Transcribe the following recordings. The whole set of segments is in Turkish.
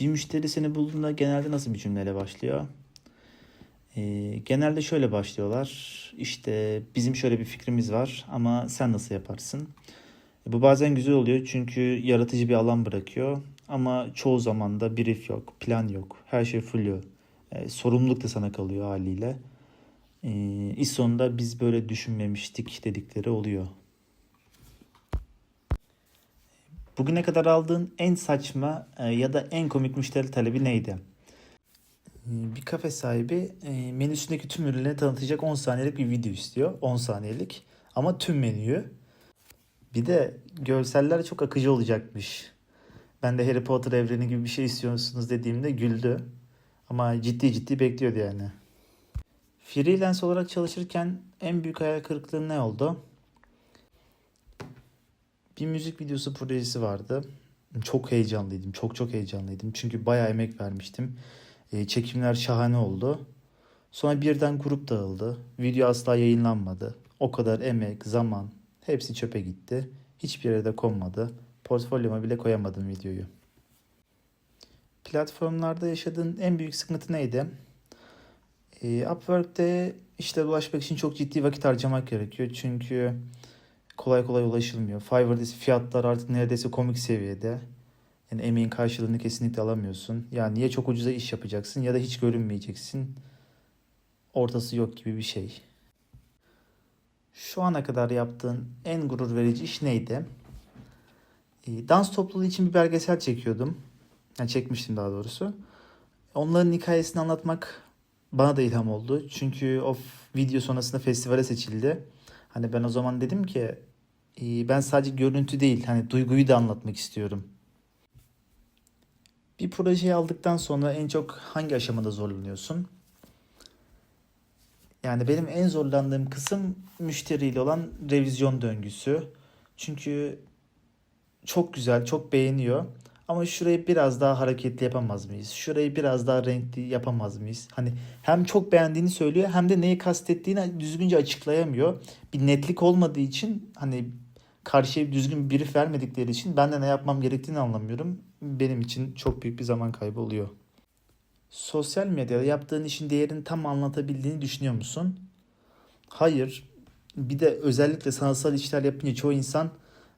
Bir müşteri seni bulduğunda genelde nasıl bir cümleyle başlıyor? Ee, genelde şöyle başlıyorlar. İşte bizim şöyle bir fikrimiz var ama sen nasıl yaparsın? E, Bu bazen güzel oluyor çünkü yaratıcı bir alan bırakıyor. Ama çoğu zaman da brief yok, plan yok. Her şey fulluyor. E, sorumluluk da sana kalıyor haliyle. E, iş sonunda biz böyle düşünmemiştik dedikleri oluyor. Bugüne kadar aldığın en saçma e, ya da en komik müşteri talebi neydi? E, Bir kafe sahibi e, menüsündeki tüm ürünleri tanıtacak 10 saniyelik bir video istiyor. 10 saniyelik ama tüm menüyü. Bir de görseller çok akıcı olacakmış. Ben de Harry Potter evreni gibi bir şey istiyorsunuz dediğimde güldü. Ama ciddi ciddi bekliyordu yani. Freelance olarak çalışırken en büyük hayal kırıklığı ne oldu? Bir müzik videosu projesi vardı. Çok heyecanlıydım. Çok çok heyecanlıydım. Çünkü bayağı emek vermiştim. E, çekimler şahane oldu. Sonra birden grup dağıldı. Video asla yayınlanmadı. O kadar emek, zaman hepsi çöpe gitti. Hiçbir yere de konmadı. Portfolyoma bile koyamadım videoyu. Platformlarda yaşadığın en büyük sıkıntı neydi? E, Upwork'te işte ulaşmak için çok ciddi vakit harcamak gerekiyor. Çünkü kolay kolay ulaşılmıyor. Fiverr'da fiyatlar artık neredeyse komik seviyede. Yani emeğin karşılığını kesinlikle alamıyorsun. Yani ya çok ucuza iş yapacaksın ya da hiç görünmeyeceksin. Ortası yok gibi bir şey. Şu ana kadar yaptığın en gurur verici iş neydi? E, Dans topluluğu için bir belgesel çekiyordum. Yani çekmiştim daha doğrusu. Onların hikayesini anlatmak bana da ilham oldu. Çünkü o video sonrasında festivale seçildi. Hani ben o zaman dedim ki ben sadece görüntü değil hani duyguyu da anlatmak istiyorum. Bir projeyi aldıktan sonra en çok hangi aşamada zorlanıyorsun? Yani benim en zorlandığım kısım müşteriyle olan revizyon döngüsü. Çünkü çok güzel, çok beğeniyor. Ama şurayı biraz daha hareketli yapamaz mıyız? Şurayı biraz daha renkli yapamaz mıyız? Hani hem çok beğendiğini söylüyor hem de neyi kastettiğini düzgünce açıklayamıyor. Bir netlik olmadığı için hani karşıya düzgün bir brief vermedikleri için ben de ne yapmam gerektiğini anlamıyorum. Benim için çok büyük bir zaman kaybı oluyor. Sosyal medyada yaptığın işin değerini tam anlatabildiğini düşünüyor musun? Hayır. Bir de özellikle sanatsal işler yapınca çoğu insan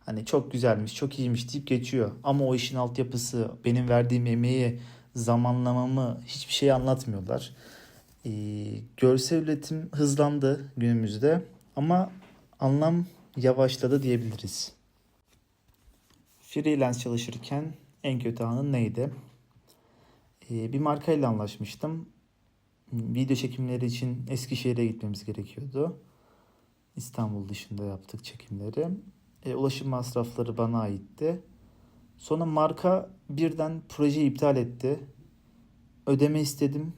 hani çok güzelmiş, çok iyiymiş deyip geçiyor. Ama o işin altyapısı, benim verdiğim emeği, zamanlamamı hiçbir şey anlatmıyorlar. Ee, görsel üretim hızlandı günümüzde ama anlam yavaşladı diyebiliriz. Freelance çalışırken en kötü anın neydi? Ee, bir markayla anlaşmıştım. Video çekimleri için Eskişehir'e gitmemiz gerekiyordu. İstanbul dışında yaptık çekimleri. E, ulaşım masrafları bana aitti. Sonra marka birden projeyi iptal etti. Ödeme istedim.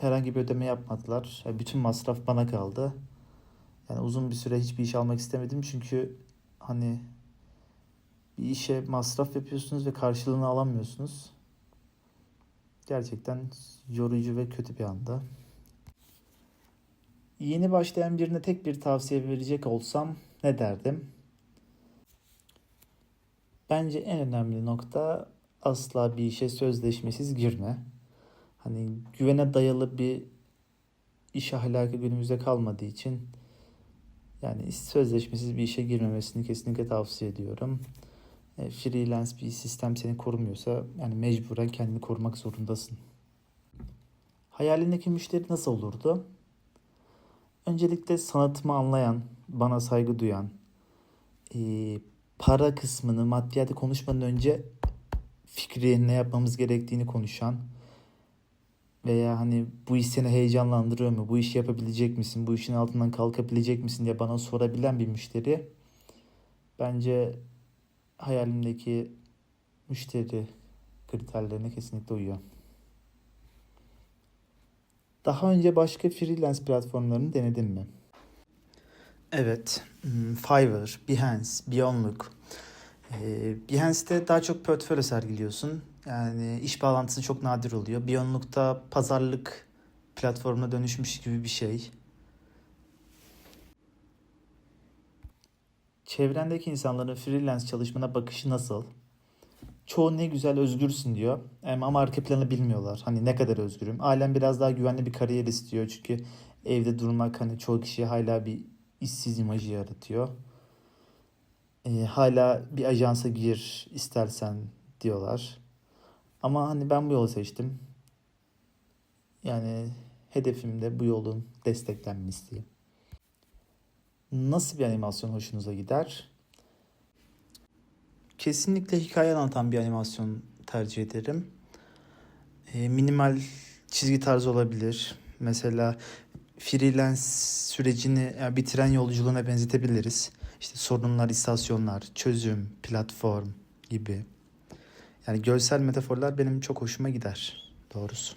Herhangi bir ödeme yapmadılar. Bütün masraf bana kaldı. Yani uzun bir süre hiçbir iş almak istemedim çünkü hani bir işe masraf yapıyorsunuz ve karşılığını alamıyorsunuz. Gerçekten yorucu ve kötü bir anda. Yeni başlayan birine tek bir tavsiye verecek olsam ne derdim? Bence en önemli nokta asla bir işe sözleşmesiz girme. Hani güvene dayalı bir iş ahlakı günümüzde kalmadığı için yani sözleşmesiz bir işe girmemesini kesinlikle tavsiye ediyorum. E, freelance bir sistem seni korumuyorsa yani mecburen kendini korumak zorundasın. Hayalindeki müşteri nasıl olurdu? Öncelikle sanatımı anlayan, bana saygı duyan, e, para kısmını, maddiyatı konuşmadan önce fikri ne yapmamız gerektiğini konuşan veya hani bu iş seni heyecanlandırıyor mu? Bu işi yapabilecek misin? Bu işin altından kalkabilecek misin diye bana sorabilen bir müşteri bence hayalimdeki müşteri kriterlerine kesinlikle uyuyor. Daha önce başka freelance platformlarını denedin mi? Evet, hmm, Fiverr, Behance, Beyondlook. Ee, Behance'te daha çok portfolyo sergiliyorsun. Yani iş bağlantısı çok nadir oluyor. Beyondlook'ta pazarlık platformuna dönüşmüş gibi bir şey. Çevrendeki insanların freelance çalışmana bakışı nasıl? çoğu ne güzel özgürsün diyor. Ama arka planı bilmiyorlar. Hani ne kadar özgürüm. Ailem biraz daha güvenli bir kariyer istiyor. Çünkü evde durmak hani çoğu kişiye hala bir işsiz imajı yaratıyor. E, hala bir ajansa gir istersen diyorlar. Ama hani ben bu yolu seçtim. Yani hedefim de bu yolun desteklenmesi. Nasıl bir animasyon hoşunuza gider? Kesinlikle hikaye anlatan bir animasyon tercih ederim. E, minimal çizgi tarzı olabilir. Mesela freelance sürecini yani bir yolculuğuna benzetebiliriz. İşte sorunlar, istasyonlar, çözüm, platform gibi. Yani görsel metaforlar benim çok hoşuma gider doğrusu.